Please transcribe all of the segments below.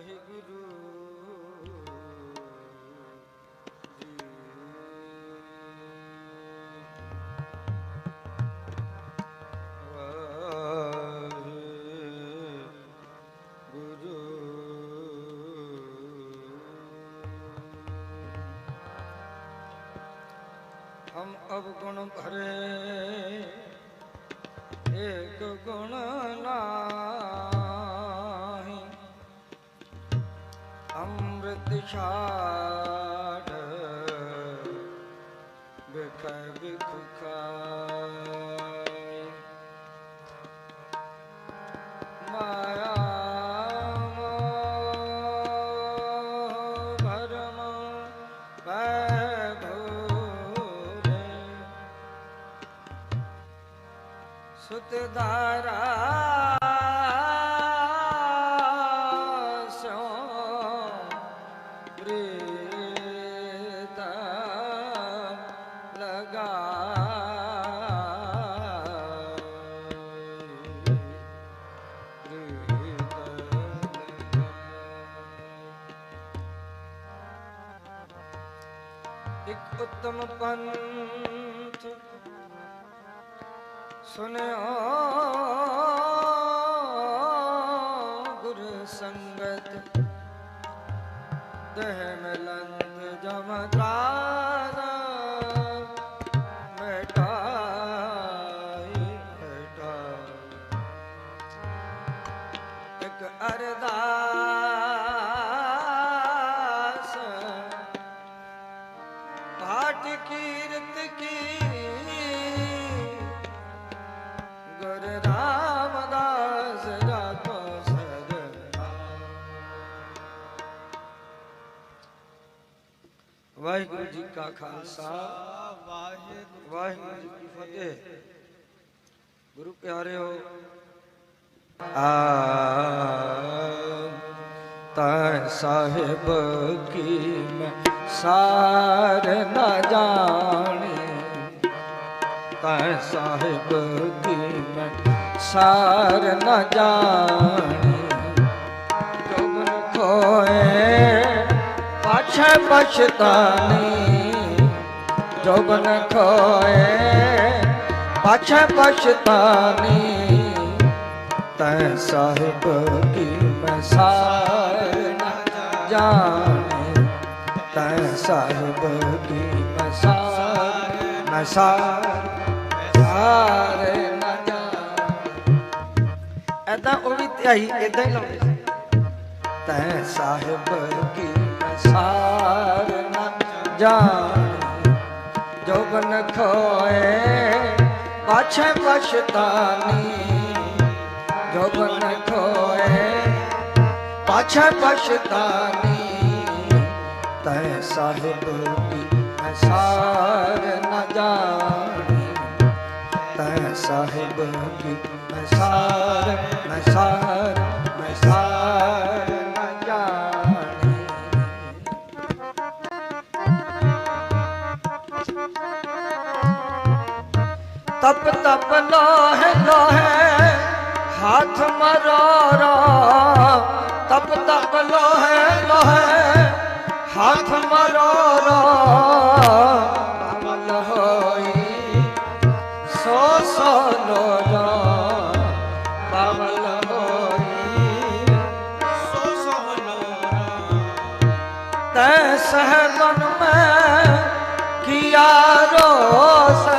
ਵਾਹਿਗੁਰੂ ਜੀ ਵਾਹਿਗੁਰੂ ਹਮ ਅਵਗੁਣ ਭਰੇ ਇੱਕ ਗੁਣ ਨਾ ਦਿਸ਼ਾ ਇੱਕ ਪੰਥ ਸੁਨਿਓ ਗੁਰ ਸੰਗਤ ਦਹ ਕਾ ਖਾਲਸਾ। ਵਾਹਿਗੁਰੂ ਜੀ ਕੀ ਫਤਿਹ। ਗੁਰੂ ਪਿਆਰਿਓ ਆ ਤਾਂ ਸਾਹਿਬ ਕੀ ਮੈਂ ਸਾਰ ਨਾ ਜਾਣੀ। ਤਾਂ ਸਾਹਿਬ ਕੀ ਮੈਂ ਸਾਰ ਨਾ ਜਾਣੀ। ਜੋਗਨ ਖੋਏ ਪਾਛੇ ਪਛਤਾਨੀ। ਜੋਗਨ ਖੋਏ, ਪਾਛੇ ਪਛਤਾਨੀ। ਤੈ ਸਾਹਿਬ ਕੀ ਮੈਂ ਸਾਰ ਨਾ ਜਾਣੀ। ਤੈ ਸਾਹਿਬ ਕੀ ਮੈਂ ਸਾਰ ਮੈਂ ਸਾਰ ਸਾਰ ਨਾ ਜਾਣੀ। ਐਦਾਂ ਉਹ ਵੀ ਧਿਆਈ ਐਦਾਂ ਹੀ ਲਾਉਂਦੇ ਤੈ ਸਾਹਿਬ ਕੀ ਮੈਂ ਸਾਰ ਨਾ ਜਾਣੀ। ਜੋਗਨ ਖੋਏ, ਪਾਛੇ ਪਛਤਾਨੀ। ਜੋਗਨ ਖੋਏ, ਪਾਛੇ ਪਛਤਾਨੀ। ਤੈ ਸਾਹਿਬ ਕੀ ਮੈਂ ਸਾਰ ਜਾਣੀ। ਤੈ ਸਾਹਿਬ ਕੀ ਮੈਂ ਸਾਰ ਮੈਂ ਸਾਰ ਮੈਂ ਸਾਰ ਤਪ ਤਪ ਲੋਹਿ ਲੋਹਿ, ਹਾਥ ਮਰੋਰਾ। ਤਪ ਤਪ ਲੋਹਿ ਲੋਹਿ, ਹੱਥ ਮਰੋਰਾ। ਅਮਲ ਹੋਈ, ਸੋ ਸੋ ਲੋਰਾ। ਬਾਬਲ ਹੋਈ, ਸੋ ਮੈਂ, ਕੀਆ ਰੋਸ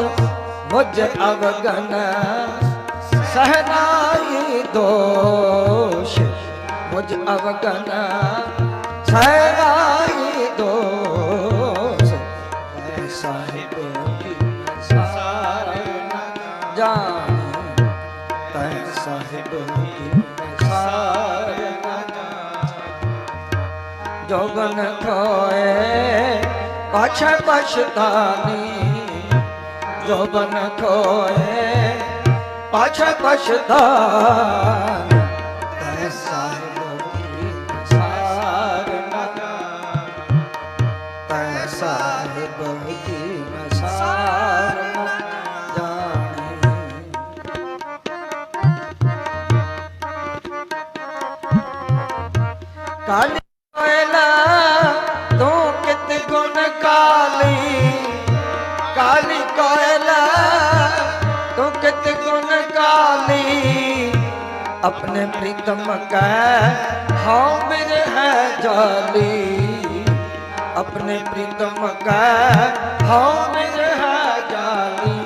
ਰੋਸ ਮੁਝ ਅਵਗਨ ਸਹਨਾਈ ਦੋਸ਼, ਮੁਝ ਅਵਗਨ ਸਹਨਾਈ ਦੋਸ਼ ਤੈ ਸਾਹਿਬ ਕੀ ਸਾਰ ਜਾਣੀ। ਤੈ ਸਾਹਿਬ ਕੀ ਸਾਰ ਜੋਗਨ ਖੋਏ ਪਾਛੇ ਪਛਤਾਨੀ अपने प्रीतम कह हाँ मेरे है जाली अपने प्रीतम कह हाँ मेरे है जाली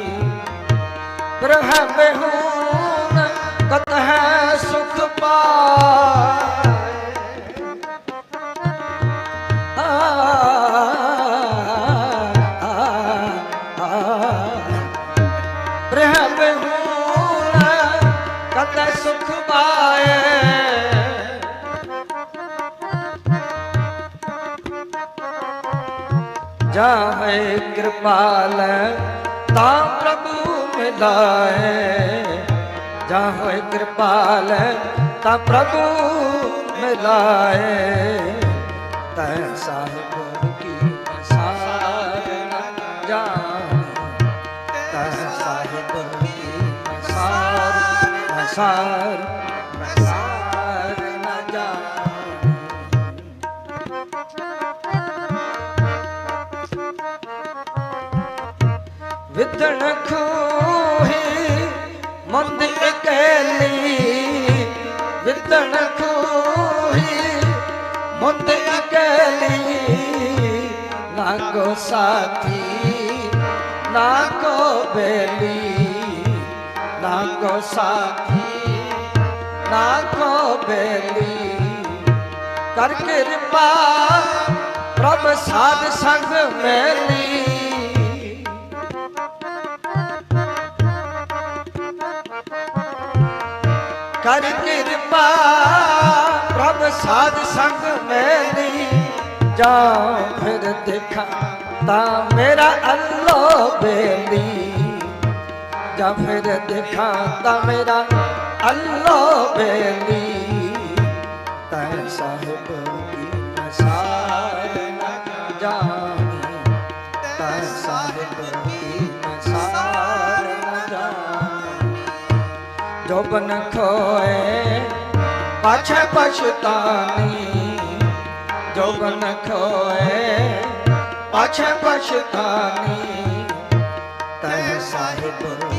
प्रह बेहून कत है सुख पाए ਜਾਹੇ ਕਿਰਪਾਲ ਤਾਂ ਪ੍ਰਭੂ ਮਿਲਾਏ। ਜਾਹੇ ਕਿਰਪਾਲ ਤਾਂ ਪ੍ਰਭੂ ਮਿਲਾਏ। ਤੈ ਸਾਹਿਬ ਕੀ ਸਾਰ ਵਿਦਣ ਖੋਹੀ, ਮੰਦ ਇਕੈਲੀ ਵਿਦਣ ਖੋਹੀ, ਮੰਦ ਇਕੈਲੀ ਨਾ ਕੋ ਸਾਥੀ, ਨਾ ਕੋ ਬੇਲੀ। ਨਾ ਕੋ ਸਾਥੀ, ਨਾ ਕੋ ਬੇਲੀ। ਕਰ ਕਿਰਪਾ ਪ੍ਰਭ ਸਾਧ ਸੰਗ ਮੈਲੀ। ਕਰ ਕਿਰਪਾ ਪ੍ਰਭ ਸਾਧ ਸੰਗ ਮੇਲੀ ਜਾਂ ਫਿਰ ਦੇਖਾਂ ਤਾਂ ਮੇਰਾ ਅੱਲੋ ਬੇਲੀ। ਜਾਂ ਫਿਰ ਦੇਖਾਂ ਤਾਂ ਮੇਰਾ ਅੱਲੋ ਬੇਲੀ। ਤੈ ਸਾਹਿਬ ਜੋ ਖੋਏ। ਪਾਛੇ ਪਛਤਾਨੀ ਜੋ ਬਨ ਖੋਏ। ਪਾਛੇ ਪਛਤਾਨੀ ਤੈ ਸਾਹਿਬ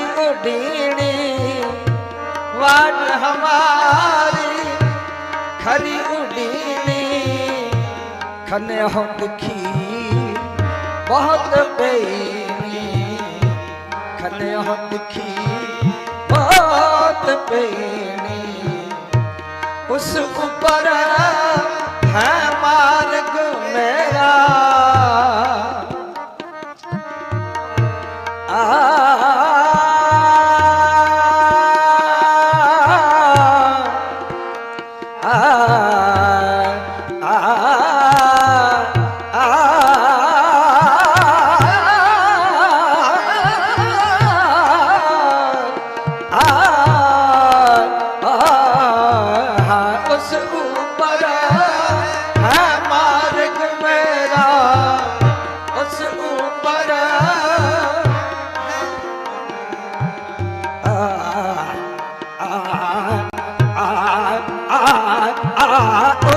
ਖਰੀ ਉਡੀਣੀ ਵਾਟ ਹਮਾਰੀ ਖਰੀ ਉਡੀਣੀ ਖਨੇ ਹੋ ਦੁਖੀ ਬਹੁਤ ਪਈਨੀ ਖਨੇ ਹੋ ਦੁਖੀ ਬਹੁਤ ਪਈਨੀ ਉਸ ਉੱਪਰ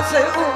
ਉਸ ਉੱਪਰ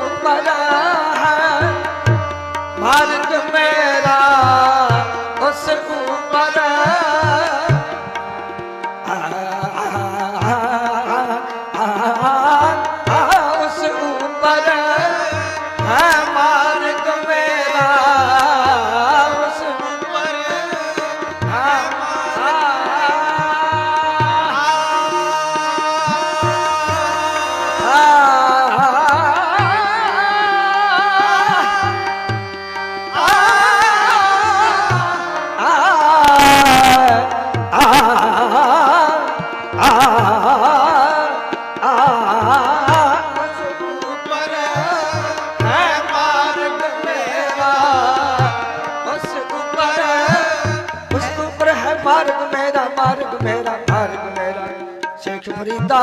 ਸ਼ੇਖ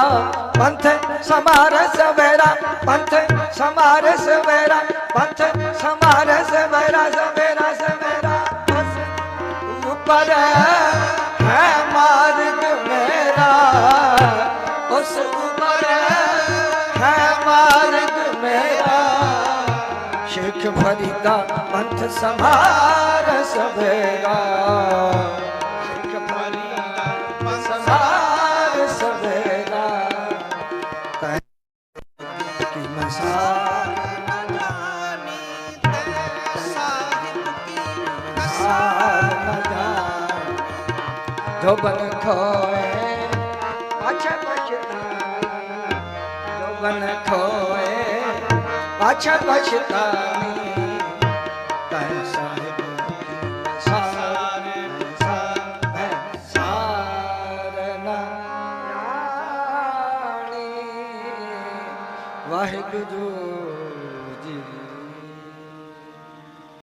ਪੰਥ ਸਮਾਰ ਸਵੇਰਾ ਪੰਥ ਸਮਾਰ ਸਵੇਰਾ ਪੰਥ ਸਮਾਰ ਸਵੇਰਾ ਸਵੇਰਾ ਸਵੇਰਾ। ਉੱਪਰ ਹੈ ਮਾਰਗ ਮੇਰਾ। ਉਸ ਉੱਪਰ ਹੈ ਮਾਰਗ ਮੇਰਾ। ਸ਼ੇਖ ਫਰੀਦਾ ਪੰਥ ਸਮਾਰ ਸਵੇਰਾ ਜੋ ਬਨ ਖੋਏ ਪਾਛਾ